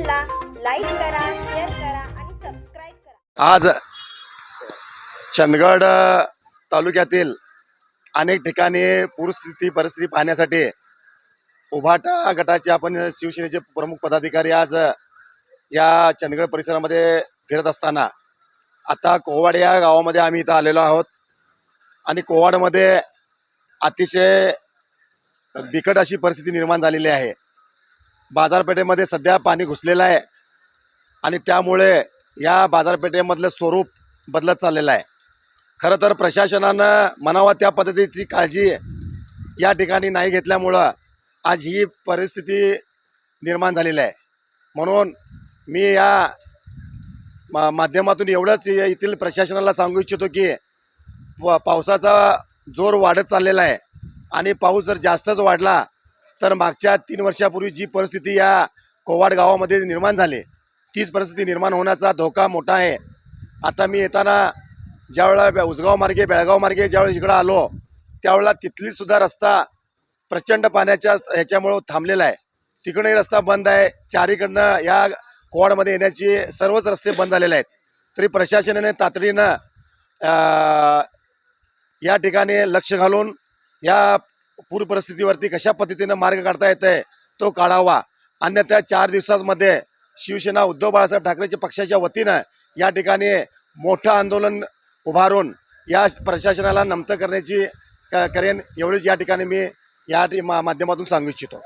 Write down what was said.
चॅनलला लाईक करा शेअर करा आणि सबस्क्राईब करा. आज चंदगड तालुक्यातील अनेक ठिकाणी पूरस्थिती परिस्थिती पाहण्यासाठी उभाटा गटाचे आपण शिवसेनेचे प्रमुख पदाधिकारी आज या चंदगड परिसरामध्ये फिरत असताना आता कोवाड या गावामध्ये आम्ही इथं आलेलो आहोत. आणि कोवाडमध्ये अतिशय बिकट अशी परिस्थिती निर्माण झालेली आहे. बाजारपेठेमध्ये सध्या पाणी घुसलेलं आहे. आणि त्यामुळे या बाजारपेठेमधलं स्वरूप बदलत चाललेलं आहे. खरं तर प्रशासनानं म्हणावा त्या पद्धतीची काळजी या ठिकाणी नाही घेतल्यामुळं आज ही परिस्थिती निर्माण झालेली आहे. म्हणून मी या मा माध्यमातून एवढंच येथील प्रशासनाला सांगू इच्छितो की व पावसाचा जोर वाढत चाललेला आहे. आणि पाऊस जर जास्तच वाढला तर मागच्या तीन वर्षापूर्वी जी परिस्थिती या कोवाड गावामध्ये निर्माण झाली तीच परिस्थिती निर्माण होण्याचा धोका मोठा आहे. आता मी येताना ज्यावेळेला उसगाव मार्गे बेळगाव मार्गे ज्यावेळेस इकडं आलो त्यावेळेला तिथली सुद्धा रस्ता प्रचंड पाण्याच्या ह्याच्यामुळं थांबलेला आहे. तिकडे रस्ता बंद आहे. चारीकडनं या कोवाडमध्ये येण्याची सर्वच रस्ते बंद झालेले आहेत. तरी प्रशासनाने तातडीनं या ठिकाणी लक्ष घालून या पूर परिस्थितीवरती कशा पद्धतीनं मार्ग काढता येतंय तो काढावा. अन्यथा चार दिवसांमध्ये शिवसेना उद्धव बाळासाहेब ठाकरेच्या पक्षाच्या वतीनं या ठिकाणी मोठं आंदोलन उभारून या प्रशासनाला नमतं करण्याची क- करेन एवढीच या ठिकाणी मी या मा- माध्यमातून सांगू इच्छितो.